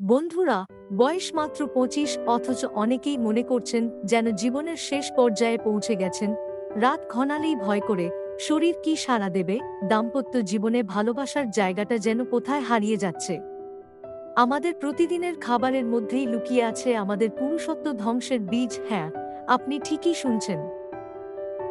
বন্ধুরা, বয়স মাত্র পঁচিশ, অথচ অনেকেই মনে করছেন যেন জীবনের শেষ পর্যায়ে পৌঁছে গেছেন। রাত ঘনালেই ভয় করে, শরীর কি সাড়া দেবে? দাম্পত্য জীবনে ভালোবাসার জায়গাটা যেন কোথায় হারিয়ে যাচ্ছে? আমাদের প্রতিদিনের খাবারের মধ্যেই লুকিয়ে আছে আমাদের পুরুষত্ব ধ্বংসের বীজ হ্যাঁ আপনি ঠিকই শুনছেন।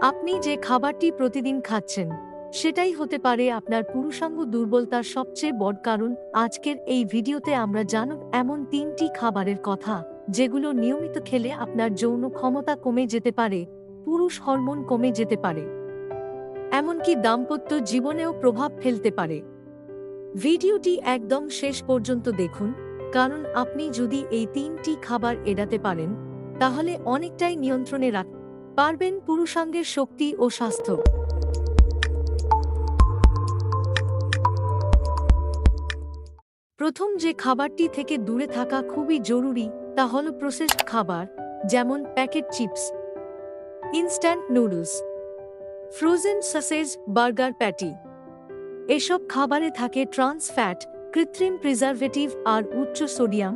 আপনি যে খাবারটি প্রতিদিন খাচ্ছেন সেটাই হতে পারে আপনার পুরুষাঙ্গ দুর্বলতার সবচেয়ে বড় কারণ। আজকের এই ভিডিওতে আমরা জানব এমন তিনটি খাবারের কথা, যেগুলো নিয়মিত খেলে আপনার যৌন ক্ষমতা কমে যেতে পারে, পুরুষ হরমোন কমে যেতে পারে। এমনকি দাম্পত্য জীবনেও প্রভাব ফেলতে পারে। ভিডিওটি একদম শেষ পর্যন্ত দেখুন, কারণ আপনি যদি এই তিনটি খাবার এড়াতে পারেন, তাহলে অনেকটাই নিয়ন্ত্রণে রাখ, পারবেন পুরুষাঙ্গের শক্তি ও স্বাস্থ্য। প্রথম যে খাবারটি থেকে দূরে থাকা খুবই জরুরি, তা হল প্রসেসড খাবার, যেমন packet chips instant noodles frozen sausage burger patty এসব খাবারে থাকে ট্রান্স ফ্যাট কৃত্রিম প্রিজারভেটিভ আর উচ্চ সোডিয়াম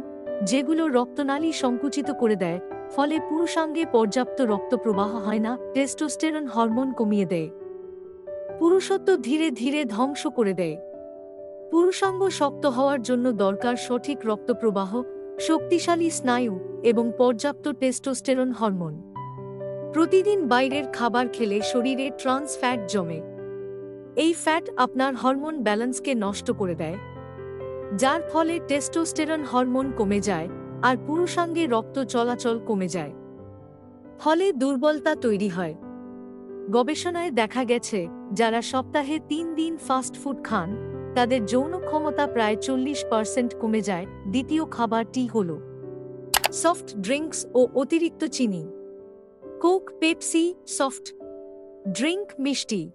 যেগুলো রক্তনালী সংকুচিত করে দেয়, ফলে পুরুষাঙ্গে পর্যাপ্ত রক্ত প্রবাহ হয় না টেস্টোস্টেরন হরমোন কমিয়ে দেয়। পুরুষত্ব ধীরে ধীরে ধ্বংস করে দেয়। পুরুষাঙ্গ শক্ত হওয়ার জন্য দরকার সঠিক রক্তপ্রবাহ, শক্তিশালী স্নায়ু এবং পর্যাপ্ত টেস্টোস্টেরন হরমোন। প্রতিদিন বাইরের খাবার খেলে শরীরে ট্রান্স ফ্যাট জমে। এই ফ্যাট আপনার হরমোন ব্যালেন্সকে নষ্ট করে দেয়, যার ফলে টেস্টোস্টেরন হরমোন কমে যায় আর পুরুষাঙ্গে রক্ত চলাচল কমে যায়। ফলে দুর্বলতা তৈরি হয়। গবেষণায় দেখা গেছে, যারা সপ্তাহে তিন দিন ফাস্ট ফুড খান তাদের যৌন ক্ষমতা প্রায় চল্লিশ পার্সেন্ট কমে যায়। দ্বিতীয় খাবারটি হল সফট ড্রিঙ্কস ও অতিরিক্ত চিনি। কোক, পেপসি, সফট ড্রিঙ্ক মিষ্টি।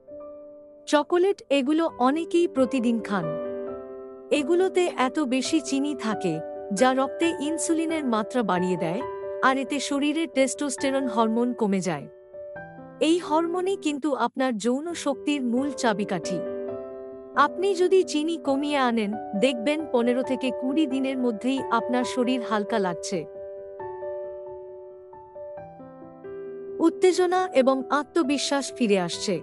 চকোলেট এগুলো অনেকেই প্রতিদিন খান। এগুলোতে এত বেশি চিনি থাকে, যা রক্তে ইনসুলিনের মাত্রা বাড়িয়ে দেয়, আর এতে শরীরের টেস্টোস্টেরন হরমোন কমে যায়। এই হরমোনই কিন্তু আপনার যৌন শক্তির মূল চাবিকাঠি। আপনি যদি চিনি কমিয়ে আনেন, দেখবেন পনেরো থেকে কুড়ি দিনের মধ্যেই আপনার শরীর হালকা লাগছে। উত্তেজনা এবং আত্মবিশ্বাস ফিরে আসছে।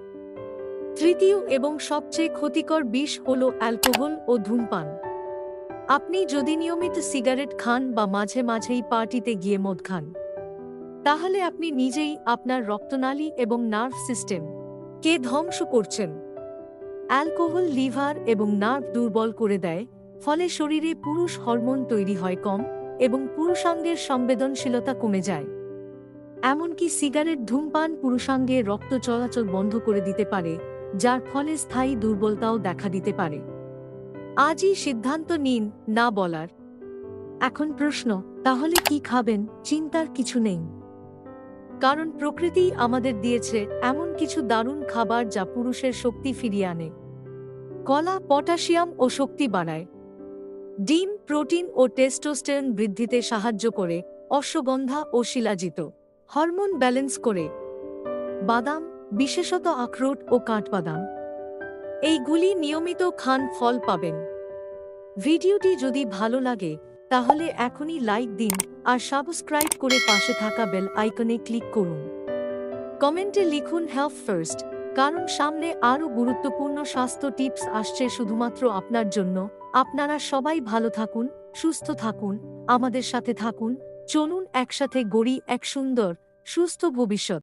তৃতীয় এবং সবচেয়ে ক্ষতিকর বিষ হল অ্যালকোহল ও ধূমপান। আপনি যদি নিয়মিত সিগারেট খান বা মাঝে মাঝেই পার্টিতে গিয়ে মদ খান, তাহলে আপনি নিজেই আপনার রক্তনালী এবং নার্ভ সিস্টেম কে ধ্বংস করছেন। অ্যালকোহল, লিভার এবং নার্ভ দুর্বল করে দেয়, ফলে শরীরে পুরুষ হরমোন তৈরি হয় কম এবং পুরুষাঙ্গের সংবেদনশীলতা কমে যায়। এমনকি সিগারেট ধূমপান পুরুষাঙ্গে রক্ত চলাচল বন্ধ করে দিতে পারে, যার ফলে স্থায়ী দুর্বলতাও দেখা দিতে পারে। আজই সিদ্ধান্ত নিন, না বলার। এখন প্রশ্ন, তাহলে কি খাবেন? চিন্তার কিছু নেই। কারণ প্রকৃতি আমাদের দিয়েছে এমন কিছু দারুণ খাবার যা পুরুষের শক্তি ফিরিয়ে আনে। কলা, পটাশিয়াম ও শক্তি বাড়ায়। ডিম, প্রোটিন ও টেস্টোস্টেরন বৃদ্ধিতে সাহায্য করে, অশ্বগন্ধা ও শিলাজিত। হরমোন ব্যালেন্স করে। বাদাম, বিশেষত আখরোট ও কাঠবাদাম। এইগুলি নিয়মিত খান ফল পাবেন। ভিডিওটি যদি ভালো লাগে তাহলে এখনই লাইক দিন আর সাবস্ক্রাইব করে পাশে থাকা বেল আইকনে ক্লিক করুন। কমেন্টে লিখুন হেলথ ফার্স্ট, কারণ সামনে আরও গুরুত্বপূর্ণ স্বাস্থ্য টিপস আসছে শুধুমাত্র আপনার জন্য। আপনারা সবাই ভালো থাকুন, সুস্থ থাকুন, আমাদের সাথে থাকুন, চলুন একসাথে গড়ি এক সুন্দর, সুস্থ ভবিষ্যৎ।